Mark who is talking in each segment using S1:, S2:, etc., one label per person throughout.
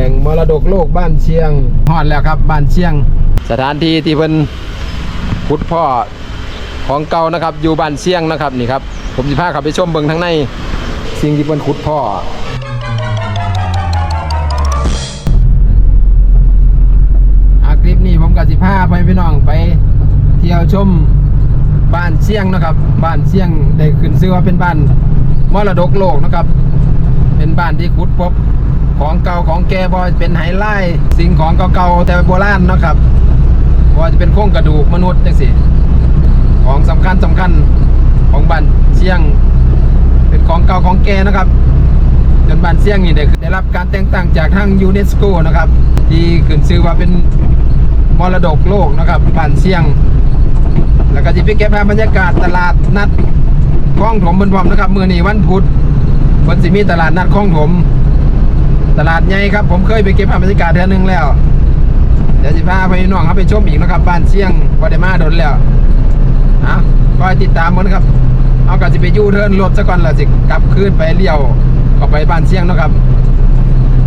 S1: หล่งมรดกโลกบ้านเชียงฮอดแล้วครับบ้านเชียง สถานที่ที่เพิ่นขุดพ่อของเก่านะครับ อยู่บ้านเชียงนะครับนี่ครับ ผมสิพาขับไปชมเบิ่งทั้งในสิ่งที่เพิ่นขุดพ่ออาคลิปนี้ผมกับสิพาไปพี่น้องไปเที่ยวชมบ้านเชียงนะครับ บ้านเชียงได้ขึ้นชื่อว่าเป็นบ้านมรดกโลกนะครับ เป็นบ้านที่ขุดพบ ของเก่าของแก่บอยเป็นไฮไลท์สิ่งของเก่าๆแต่โบราณเนาะครับว่าจะเป็นโครงกระดูกมนุษย์จังสิของสำคัญสำคัญของบ้านเชียง เป็นของเก่าของแก่นะครับจนบ้านเชียงนี่ได้ได้รับการแต่งตั้งจากทางยูเนสโกนะครับ ที่ขึ้นชื่อว่าเป็นมรดกโลกนะครับบ้านเชียง แล้วก็จะไปเก็บภาพบรรยากาศตลาดนัดคลองถมบนพร้อมนะครับ มือนี้วันพุธวันสิมีตลาดนัดคลองถม ตลาดใหญ่ครับผมเคยไปเก็บภาพบรรยากาศเทื่อนึงแล้ว เดี๋ยวสิพาไปน้องครับไปชมอีกนะครับ บ้านเชียงวัดมาโดนแล้วอะคอยติดตามมันครับ เอากะสิไปยูเทิร์นรถซะก่อนละสิกลับคืนไปเลี้ยวก็ไปบ้านเชียงนะครับ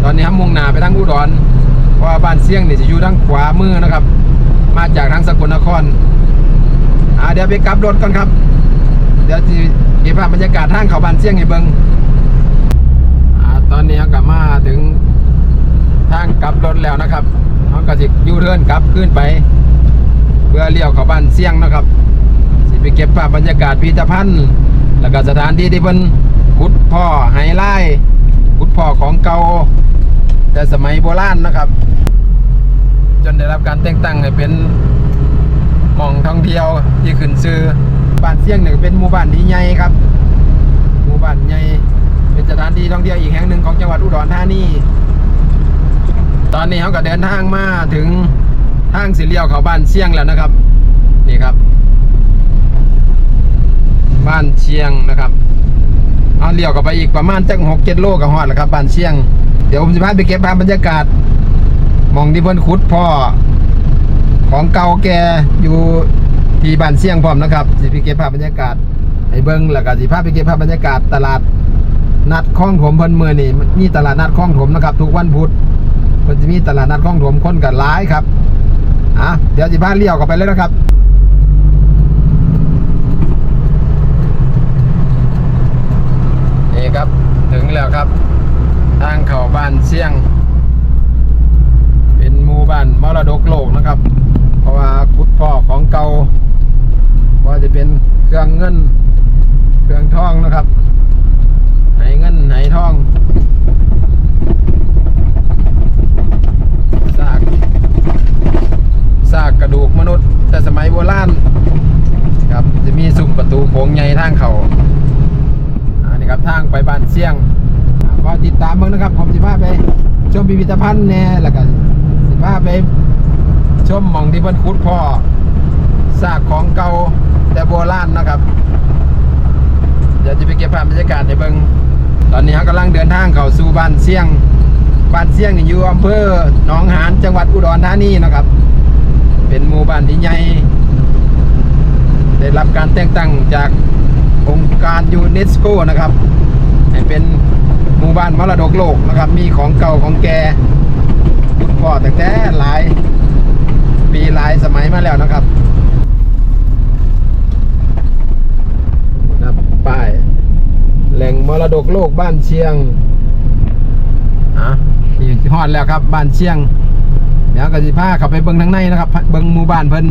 S1: ตอนนี้ครับมุ่งหน้าไปทางอุดรเพราะว่าบ้านเชียงเนี่ยจะอยู่ทางขวามือนะครับ มาจากทางสกลนครอ่าเดี๋ยวไปกลับรถก่อนครับ เดี๋ยวจะเก็บภาพบรรยากาศทางเขาบ้านเชียงให้เบิงอ่า ตอนนี้กลับมาถึงทางกลับรถแล้วนะครับเขาก็สิยูเทิร์นกลับขึ้นไป เพื่อเลี้ยวเข้าบ้านเชียงนะครับ สิไปเก็บภาพบรรยากาศพิพิธภัณฑ์ แล้วก็สถานที่ที่เพิ่นขุดพ่อไฮไลท์ขุดพ่อของเก่าแต่สมัยโบราณนะครับ จนได้รับการแต่งตั้งให้เป็นหม่องท่องเที่ยวที่ขึ้นชื่อบ้านเสี่ยงหนึ่งเป็นหมู่บ้านที่ใหญ่ครับ หมู่บ้านใหญ่ เป็นสถานที่ท่องเที่ยวอีกแห่งหนึ่งของจังหวัดอุดรธานี ตอนนี้เขาก็เดินทางมาถึงทางสิเลียวเขาบ้านเชียงแล้วนะครับ นี่ครับ บ้านเชียงนะครับ เอาเลี้ยวกับไปอีกประมาณจักหกเจ็ดโลกับฮอดแล้วครับ บ้านเชียง เดี๋ยวผมจะพาไปเก็บภาพบรรยากาศมองที่เพิ่นขุดพ่อของเก่าแก่อยู่ที่บ้านเชียงพร้อมนะครับสิไปเก็บภาพบรรยากาศให้เบิ่งแล้วก็สิพาไปเก็บภาพบรรยากาศตลาด นัดคลองถมเพิ่นมื้อนี้มีตลาดนัดคลองถมนะครับทุกวันพุธเพิ่นจะมีตลาดนัดคลองถมคนกันหลายครับอะเดี๋ยวสิพาเลี้ยวเข้าไปเลยนะครับนี่ครับถึงแล้วครับ ทางเขาบ้านเชียง เป็นหมู่บ้านมรดกโลกนะครับ เพราะว่าขุดพ่อของเก่าว่าจะเป็นเครื่องเงิน เครื่องทองนะครับ เงินไหทองซากซากกระดูกมนุษย์ แต่สมัยโบราณครับจะมีซุ้มประตูโค้งใหญ่ทางเขาอันนี้ครับทางไปบ้านเสี่ยงอ่าก็ติดตามเบิ่งนะครับผมสิพาไป ชมพิพิธภัณฑ์แน่แล้วก็สิพาไป ชมมองที่เพิ่นขุดพ่อซากของเก่าแต่โบราณนะครับเดี๋ยวจะไปเก็บภาพบรรยากาศให้เบิง ตอนนี้เรากำลังเดินทางเข้าสู่บ้านเสี่ยงบ้านเสี่ยงนี่อยู่อำเภอหนองหานจังหวัดอุดรธานีนะครับ เป็นหมู่บ้านที่ใหญ่ได้รับการแต่งตั้งจากองค์การยูเนสโกนะครับให้เป็นหมู่บ้านมรดกโลกนะครับ มีของเก่าของแก่พุทธพ่อแต่แต่หลายปีหลายสมัยมาแล้วนะครับนับป้าย ล่งมรดกโลกบ้านเชียงอะนี่ฮอดแล้วครับบ้านเชียง เดี๋ยวกสิพาเข้าไปเบิ่งทางในนะครับ เบิ่งหมู่บ้านเพิ่น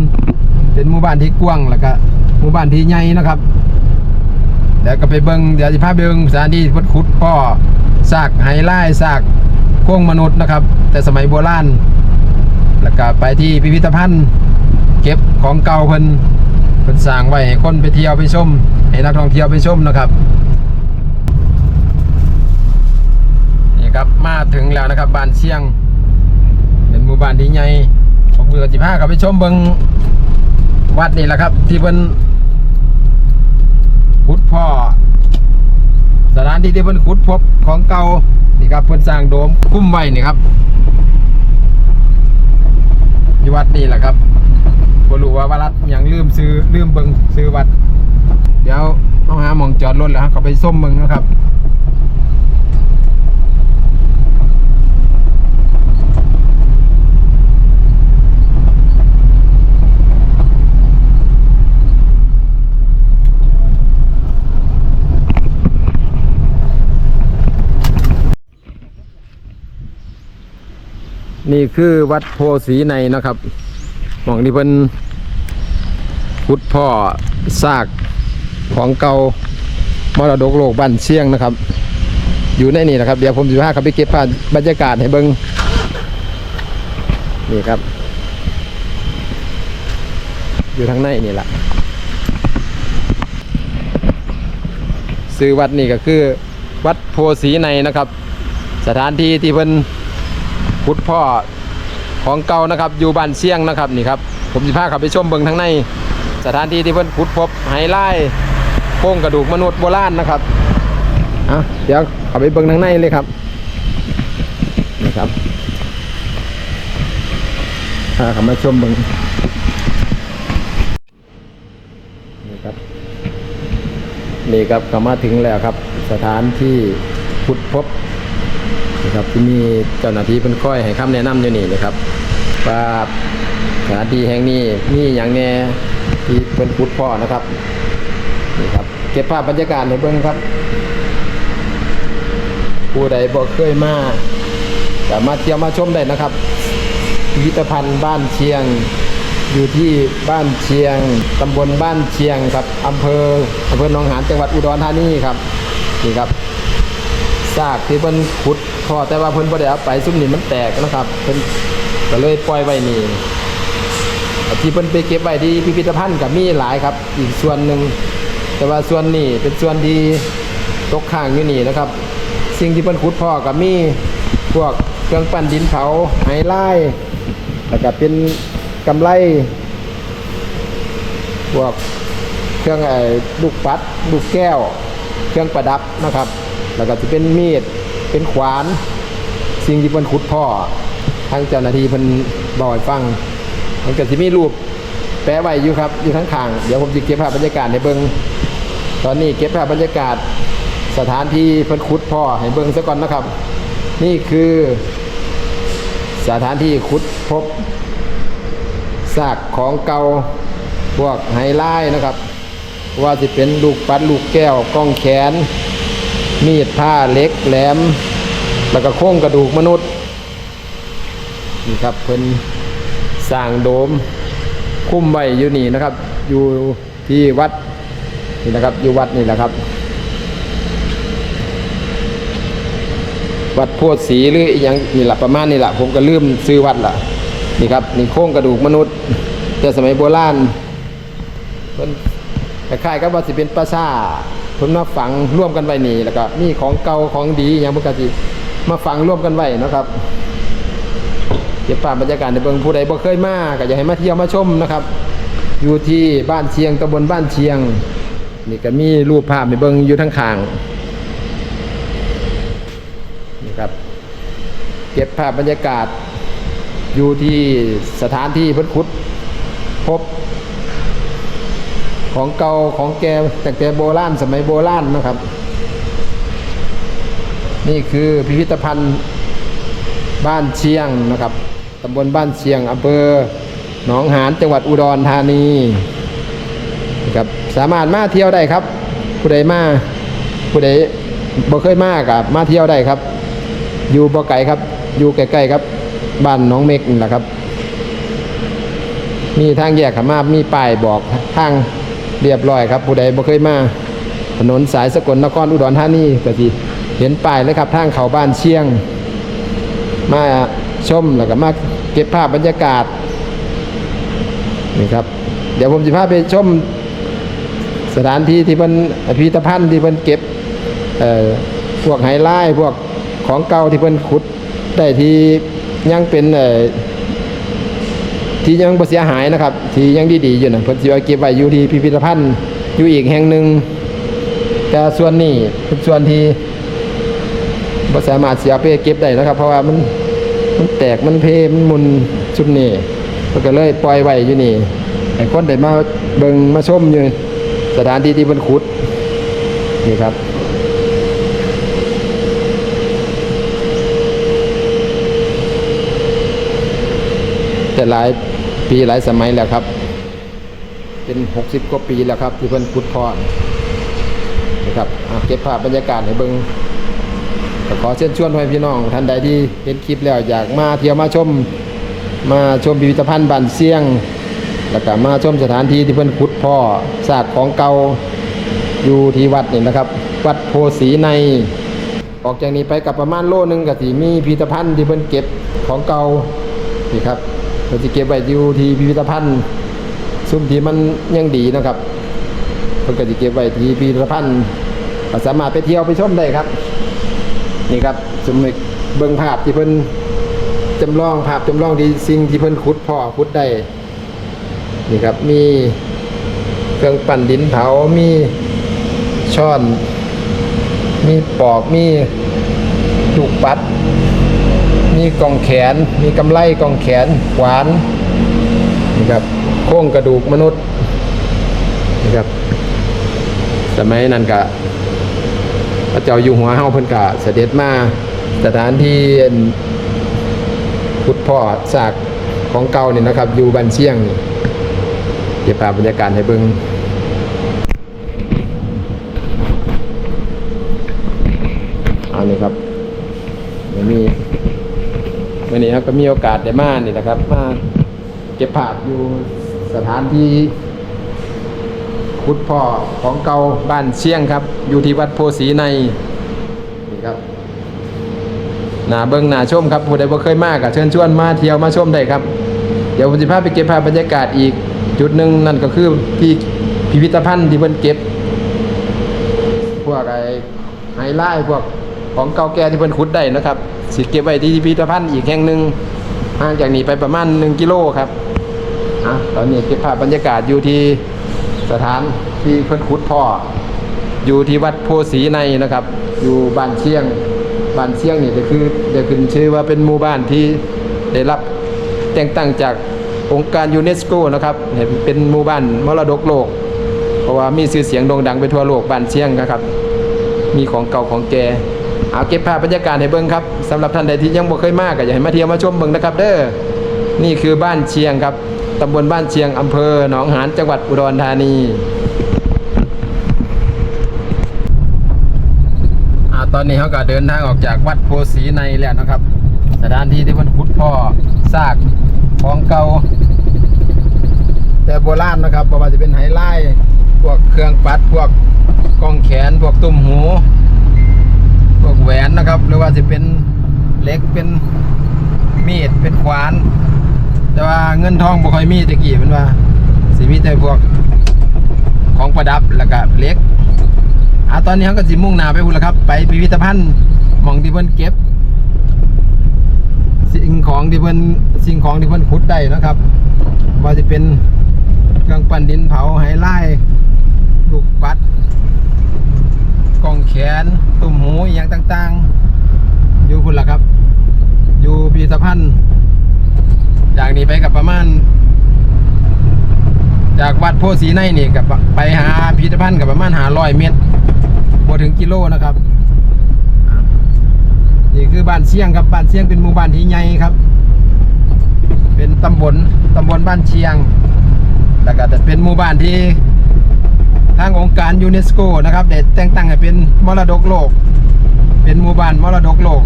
S1: เป็นหมู่บ้านที่กว้างแล้วก็หมู่บ้านที่ใหญ่นะครับเดี๋ยวก็ไปเบิ่งเดี๋ยวสิพาไปเบิ่งสถานที่เพิ่นขุดพ่อซากไฮไลท์ซากโครงมนุษย์นะครับ แต่สมัยโบราณแล้วก็ไปที่พิพิธภัณฑ์เก็บของเก่าเพิ่นเพิ่นสร้างไว้ให้คนไปเที่ยวไปชมให้นักท่องเที่ยวไปชมนะครับ ครับ มาถึงแล้วนะครับบ้านเชียง เป็นหมู่บ้านที่ใหญ่ผมเบื่อสิบห้าครับไปชมเบิงวัดนี่แหละครับ ที่เป็นขุดพ่อสถานที่ที่เพิ่นขุดพบของเก่านี่ครับเพิ่นสร้างโดมคุ้มไว้นี่ครับอยู่วัดนี่แหละครับบ่รู้ว่าวัดหยังลืมซื้อลืมเบิงซื้อวัด เดี๋ยวต้องหาหมองจอดรถแล้วครับเขาไปส้มเบิงนะครับ นี่คือวัดโพสีในนะครับหมองที่เพิ่นพุทธพ่อซากของเก่ามรดกโลกบ้านเชียงนะครับ อยู่ในนี่นะครับ เดี๋ยวผมจะพาเขาไปเก็บภาพบรรยากาศให้เบิ้งนี่ครับ อยู่ทางในนี่แหละซื้อวัดนี่ก็คือ วัดโพสีในนะครับ สถานที่ที่เพิ่น พุทธพ่อของเก่านะครับอยู่บ้านเชียงนะครับนี่ครับผมจะพาเขาไปชมเบิงทางใน สถานที่ที่เพิ่นพุทธพบไฮไลท์โครงกระดูกมนุษย์โบราณนะครับอะเดี๋ยวเขาไปเบิงทางในเลยครับนี่ครับพาเขามาชมเบิงนี่ครับนี่ครับก็มาถึงแล้วครับ สถานที่พุทธพบ นะครับที่มีเจ้าหน้าที่เป็นค่อยให้คำแนะนำอยู่นี่นะครับว่าสถานที่แห่งนี้มีอย่างแน่ที่เป็นพุทธพ่อนะครับนี่ครับเก็บภาพบรรยากาศในเบื้องครับ ผู้ใดบอกเคยมาสามารถเที่ยวมาชมได้นะครับพิพิธภัณฑ์บ้านเชียง อยู่ที่บ้านเชียงตำบลบ้านเชียงครับอำเภออำเภอหนองหานจังหวัดอุดรธานีครับนี่ครับซากที่เพิ่นขุด พอแต่ว่าเพิ่นบ่ได้เอาไปซุ่มนี่มันแตกนะครับ เพิ่นก็เลยปล่อยไว้นี่ที่เพิ่นไปเก็บไว้ที่พิพิธภัณฑ์ก็มีหลายครับ อีกส่วนหนึ่งแต่ว่าส่วนนี้เป็นส่วนที่ตกค้างอยู่นี่นะครับ สิ่งที่เพิ่นขุดพ่อก็มีพวกเครื่องปั้นดินเผาไฮไลท์แล้วก็เป็นกำไลพวกเครื่องไอ้ลูกปัดลูกแก้ว เครื่องประดับนะครับ แล้วก็จะเป็นมีด เป็นขวาน สิ่งที่เพิ่นขุดพ่อทางเจ้าหน้าที่เพิ่นบอกฟัง มันก็จะมีรูปแปะไว้อยู่ครับ อยู่ทั้งข้าง เดี๋ยวผมจะเก็บภาพบรรยากาศให้เบิ่งตอนนี้เก็บภาพบรรยากาศสถานที่เพิ่นขุดพ่อให้เบิ่งซะก่อนนะครับ นี่คือสถานที่ขุดพบซากของเก่าพวกไฮไลท์นะครับ ว่าจะเป็นลูกปัดลูกแก้วกล้องแขน มีดผ้าเล็กแหลม แล้วก็โครงกระดูกมนุษย์ นี่ครับเพิ่นสร้างโดม คุ้มไว้อยู่นี่นะครับ อยู่ที่วัดนี่นะครับ อยู่วัดนี่แหละครับ วัดพธิ์ศรีหรืออหยังนี่แหละประมาณนี่แหละผมก็ลืมซื้อวัดละนี่ครับนี่โครงกระดูกมนุษย์แต่สมัยโบราณเพิ่นคล้ายๆกับว่าสิเป็นปราสาท เพิ่นมาฝังร่วมกันไว้นี่แล้วก็มีของเก่าของดีอย่างปกติมาฝังร่วมกันไว้นะครับเก็บภาพบรรยากาศในเบืองผู้ใดบ่เคยมาก็อยากให้มาเที่ยวมาชมนะครับ อยู่ที่บ้านเชียงตำบลบ้านเชียง นี่ก็มีรูปภาพในเบิงอยู่ทั้งข้างนี่ครับเก็บภาพบรรยากาศอยู่ที่สถานที่พิ่นขุดพบ ของเก่าของแกแต่แต่โบราณสมัยโบราณนะครับ นี่คือพิพิธภัณฑ์บ้านเชียงนะครับตำบลบ้านเชียงอำเภอหนองหานจังหวัดอุดรธานีนะครับสามารถมาเที่ยวได้ครับผู้ใดมาผู้ใดบ่เคยมากับมาเที่ยวได้ครับ อยู่บ่ไกลครับ อยู่ใกล้ๆครับบ้านน้องเมกนี่แหละครับ มีทางแยกขามามีป้ายบอกทาง เรียบร้อยครับผู้ใดบ่เคยมาถนนสายสกลนครอุดรธานีก็สิเห็นป้ายเลยครับทางเขาบ้านเชียง มาชมแล้วก็มาเก็บภาพบรรยากาศนี่ครับ เดี๋ยวผมจะพาไปชมสถานที่ที่มันพิพิธภัณฑ์ที่เพิ่นเก็บพวกไฮไลท์พวกของเก่าที่เพิ่นขุดได้ที่ยังเป็นเอ่อ ที่ยังบ่เสียหายนะครับ ที่ยังดีๆอยู่นะเพิ่นสิเอาเก็บไว้อยู่ที่พิพิธภัณฑ์อยู่อีกแห่งหนึ่งแต่ส่วนนี้เป็นส่วนที่บ่สามารถเสียไปเก็บได้นะครับ เพราะว่ามันมันแตกมันเพมันมุนชุดนี้เพิ่นก็เลยปล่อยไว้อยู่นี่ให้คนได้มาเบิ่งมาชมอยู่สถานที่ที่มันขุดนี่ครับแต่หลาย ปีหลายสมัยแล้วครับ เป็นหกสิบกว่าปีแล้วครับ ที่เพิ่นขุดพอนะครับเก็บภาพบรรยากาศให้เบิงขอเชิญชวนให้พี่น้อง ท่านใดที่เห็นคลิปแล้วอยากมาเที่ยวมาชมมาชมพิพิธภัณฑ์บ้านเสียง แล้วก็มาชมสถานที่ที่เพิ่นขุดพ่อซากของเก่าอยู่ที่วัดนี่นะครับ วัดโพสีใน ออกจากนี้ไปกับประมาณโลนึงก็สิมีพิพิธภัณฑ์ที่เพิ่นเก็บของเก่านี่ครับ เพิ่นสิเก็บไว้อยู่ที่พิพิธภัณฑ์ซุ้มที่มันยังดีนะครับเพิ่นก็สิเก็บไว้ที่พิพิธภัณฑ์ก็สามารถไปเที่ยวไปชมได้ครับ นี่ครับสมมติเบิ่งภาพที่เพิ่นจำลองภาพจำลองที่สิ่งที่เพิ่นขุดพ่อขุดได้นี่ครับมีเครื่องปั่นดินเผา มีช้อน มีปอก มีลูกปัด มีกองแขน มีกำไลกองแขนขวานนี่ครับโครงกระดูกมนุษย์นี่ครับสมัยนั้นกะพระเจ้าอยู่หัวเฮาเพิ่นกะเสด็จมาสถานที่พุทธพ่อซากของเก่านี่นะครับ อยู่บ้านเชียงนี่เก็บภาพบรรยากาศให้เบิ่งอันนี้ครับวั วันนี้ครับก็มีโอกาสได้มานี่นะครับ มาเก็บภาพอยู่สถานที่พุทธพ่อของเก่าบ้านเชียงครับ อยู่ที่วัดโพสีในนี่ครับหนาเบิงหนาชมครับผู้ใดบ่เคยมากก็เชิญชวนมาเที่ยวมาชมได้ครับ เดี๋ยวผมจะพาไปเก็บภาพบรรยากาศอีกจุดหนึ่งนั่นก็คือที่พิพิธภัณฑ์ที่เพิ่นเก็บ พวกไอ้ไฮไลท์พวกของเก่าแก่ที่เพิ่นขุดได้นะครับ สิเก็บไว้ที่พิพิธภัณฑ์อีกแห่งหนึ่งห่างจากนี้ไปประมาณ 1 กิโลครับอะตอนนี้เก็บภาพบรรยากาศอยู่ที่สถานที่เพิ่นขุดพ่อ อยู่ที่วัดโพสีในนะครับ อยู่บ้านเชียงบ้านเชียงนี่ก็คือเดี๋ยวขึ้นชื่อว่าเป็นหมู่บ้านที่ได้รับแต่งตั้งจากองค์การยูเนสโกนะครับเห็นเป็นหมู่บ้านมรดกโลก เพราะว่ามีชื่อเสียงโด่งดังไปทั่วโลกบ้านเชียงนะครับ มีของเก่าของแก่เอาเก็บภาพบรรยากาศให้เบิ่งครับ สำหรับท่านใดที่ยังบ่เคยมาก็อยากให้มาเที่ยวมาชมเบิ่งนะครับ เด้อนี่คือบ้านเชียงครับตำบลบ้านเชียงอำเภอหนองหานจังหวัดอุดรธานีตอนนี้เขาก็เดินทางออกจากวัดโพสีในแล้วนะครับ สถานที่ที่มันขุดพ่อซากของเก่าแต่โบราณนะครับเพราะว่าจะเป็นไหไล่พวกเครื่องปัดพวกก้องแขน พวกตุ้มหู พวกแหวนนะครับ หรือว่าจะเป็น เหล็กเป็นมีดเป็นขวาน แต่ว่าเงินทองบ่ค่อยมีตะกี้เป็นว่าสิมีแต่พวกของประดับแล้วก็เหล็กอะตอนนี้เขาก็สิมุ่งหน้าไปพุ่นแล้วครับ ไปพิพิธภัณฑ์มองที่เพิ่นเก็บ สิ่งของที่เพิ่นสิ่งของที่เพิ่นขุดได้นะครับ ว่าจะเป็นเครื่องปั้นดินเผาไหไล่ลูกปัดกล่องแขนตุ่มหูอย่างต่างๆ อยู่พุ่นละครับ อยู่พิพิธภัณฑ์จากนี้ไปกับประมาณ จากวัดโพสีในนี่กับไปหาพิพิธภัณฑ์กับประมาณหาร้อยเมตรพอถึงกิโลนะครับ นี่คือบ้านเชียงครับบ้านเชียงเป็นหมู่บ้านที่ใหญ่ครับ เป็นตำบลตำบลบ้านเชียง แล้วก็จะเป็นหมู่บ้านที่ทางองค์การยูเนสโกนะครับได้แต่งตั้งให้เป็นมรดกโลก เป็นหมู่บ้านมรดกโลก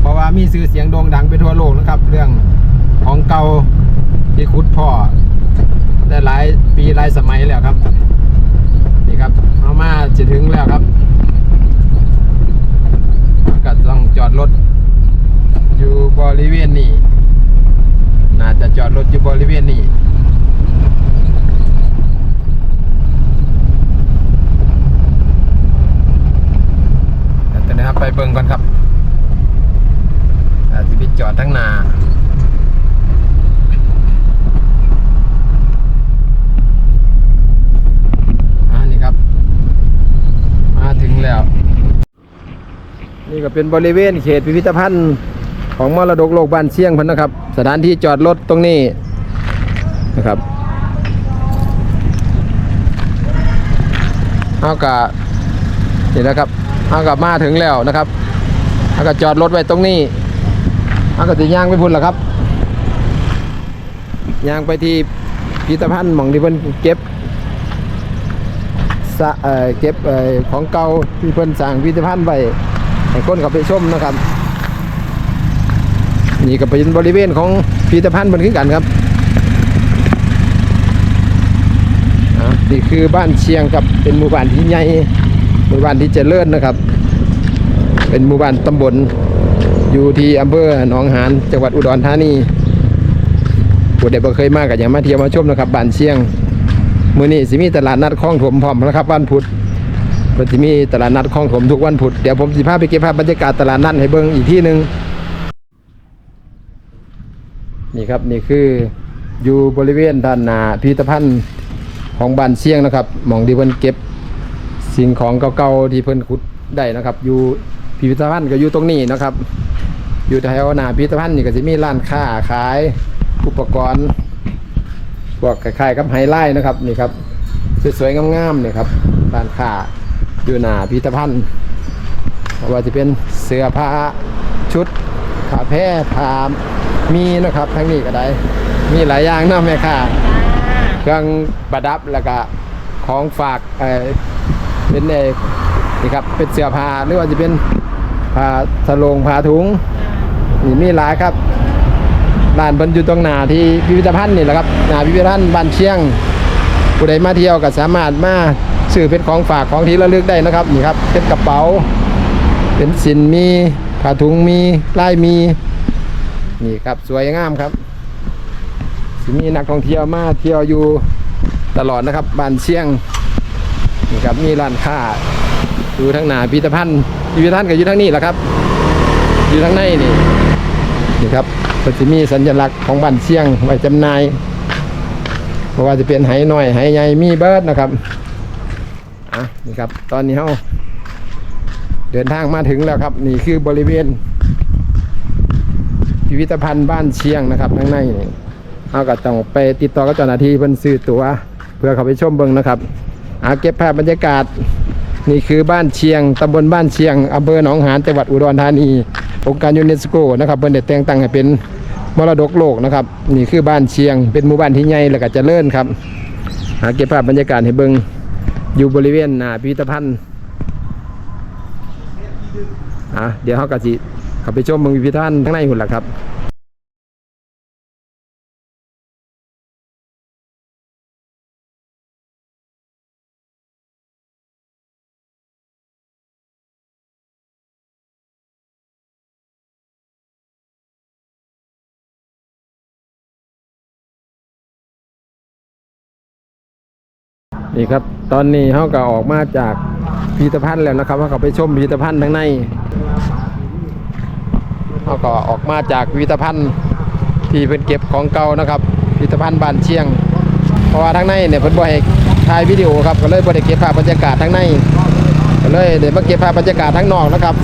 S1: เพราะว่ามีชื่อเสียงโด่งดังไปทั่วโลกนะครับ เรื่องของเก่าที่ขุดพ่อได้หลายปีหลายสมัยแล้วครับนี่ครับเอามาจะถึงแล้วครับก็ต้องจอดรถอยู่บริเวณนี้น่าจะจอดรถอยู่บริเวณนี้ เดี๋ยวนะครับ ไปเบิ่งก่อนครับอาจจะไปจอดทั้งนาอ่านี่ครับ มาถึงแล้ว นี่ก็เป็นบริเวณเขตพิพิธภัณฑ์ของมรดกโลกบ้านเชียงพันนะครับ สถานที่จอดรถตรงนี้นะครับเอากะนี่นะครับ เอากะมาถึงแล้วนะครับเอากะจอดรถไว้ตรงนี้เอากะจะย่างไปพุ่นแล้วครับย่างไปที่พิพิธภัณฑ์หม่องที่เพิ่นเก็บเก็บของเก่าที่เพิ่นสร้างพิพิธภัณฑ์ไว้ให้คนเขาไปชมนะครับ นี่ก็เป็นบริเวณของพิพิธภัณฑ์มันคือกันครับอะนี่คือบ้านเชียงครับเป็นหมู่บ้านที่ใหญ่ หมู่บ้านที่เจริญนะครับ เป็นหมู่บ้านตำบลอยู่ที่อำเภอหนองหานจังหวัดอุดรธานีผู้ใดบ่เคยมาก็อย่างมาเที่ยวมาชมนะครับบ้านเชียงมื้อนี้สิมีตลาดนัดคลองถมพร้อมนะครับวันพุธเพิ่นสิมีตลาดนัดคลองถมทุกวันพุธเดี๋ยวผมสิพาไปเก็บภาพบรรยากาศตลาดนัดให้เบิ่งอีกที่หนึ่งนี่ครับนี่คืออยู่บริเวณด้านหน้าพิพิธภัณฑ์ของบ้านเชียงนะครับมองที่เพิ่นเก็บ สิ่งของเก่าๆที่เพิ่นขุดได้นะครับ อยู่พิพิธภัณฑ์ก็อยู่ตรงนี้นะครับ อยู่แถวหน้าพิพิธภัณฑ์นี่ก็จะมีร้านค้าขายอุปกรณ์พวกคล้ายๆกับไฮไลท์นะครับนี่ครับสวยๆงามๆนี่ครับร้านค้าอยู่หน้าพิพิธภัณฑ์ไม่ว่าจะเป็นเสื้อผ้าชุดผ้าแพร่ผ้ามีนะครับทั้งนี้ก็ได้ มีหลายอย่างเนาะแม่ค่ะเครื่องประดับแล้วก็ของฝาก เอ่อเป็นเอนี่ครับเป็นเสื้อผ้าหรือว่าจะเป็นผ้าสลงผ้าถุงนี่มีหลายครับร้านเพิ่นอยู่ตรงหน้าที่พิพิธภัณฑ์นี่แหละครับหน้าพิพิธภัณฑ์บ้านเชียงผู้ใดมาเที่ยวก็สามารถมาซื้อเป็นของฝากของที่ระลึกได้นะครับนี่ครับเป็นกระเป๋า เป็นสินมีผ้าถุงมีลายมีนี่ครับสวยงามครับมีนักท่องเที่ยวมาเที่ยวอยู่ตลอดนะครับบ้านเชียง นี่ครับมีร้านค้าอยู่ทางหน้าพิพิธภัณฑ์พิพิธภัณฑ์ก็อยู่ทางนี้แหละครับ อยู่ทางในนี่นี่ครับก็จะมีสัญลักษณ์ของบ้านเชียงไว้จำหน่ายเพราะว่าจะเป็นไหหน่อยไหใหญ่มีเบิร์ดนะครับอะนี่ครับ ตอนนี้เราเดินทางมาถึงแล้วครับ นี่คือบริเวณ พิพิธภัณฑ์บ้านเชียงนะครับข้างในนี่เอาก็ต้องไปติดต่อกับเจ้าหน้าที่เพิ่นซื้อตั๋วเพื่อเขาไปชมเบิ่งนะครับ อาเก็บภาพบรรยากาศ นี่คือบ้านเชียงตำบลบ้านเชียงอำเภอหนองหานจังหวัดอุดรธานีองค์การยูเนสโกนะครับเพิ่นได้แต่งตั้งให้เป็นมรดกโลกนะครับ นี่คือบ้านเชียง เป็นหมู่บ้านที่ใหญ่แล้วก็เจริญครับหาเก็บภาพบรรยากาศให้เบิงอยู่บริเวณหน้าพิพิธภัณฑ์อะเดี๋ยวเฮาก็สิเข้าไปชมเบิ่งพิพิธภัณฑ์ข้างในหุ่นละครับ นี่ครับ ตอนนี้เขาก็ออกมาจากพิพิธภัณฑ์แล้วนะครับเขาก็ไปชมพิพิธภัณฑ์ทั้างในเขาก็ออกมาจากพิพิธภัณฑ์ที่เพิ่นเก็บของเก่านะครับพิพิธภัณฑ์บ้านเชียง เพราะว่าทั้างในเนี่ยเพิ่นบ่ให้ถ่ายวิดีโอครับก็เลยบ่ได้เก็บภาพบรรยากาศทั้างในก็เลยเดี๋ยวมาเก็บภาพบรรยากาศทั้างนอกนะครับ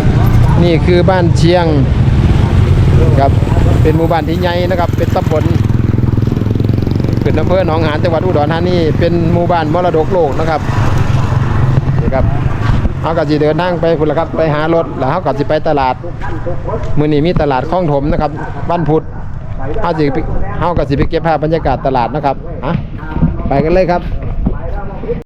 S1: นี่คือบ้านเชียงครับเป็นหมู่บ้านที่ใหญ่นะครับ เป็นตำบลขึ้น อำเภอหนองหานจังหวัดอุดรธานีเป็นหมู่บ้านมรดกโลกนะครับนี่ครับเขาก็จะเดินทางไปพุ่นละครับไปหารถแล้วเขาก็จะไปตลาดมื้อนี้มีตลาดคลองถมนะครับบ้านพุธเขาจะเขาก็จะไปเก็บภาพบรรยากาศตลาดนะครับอะไปกันเลยครับ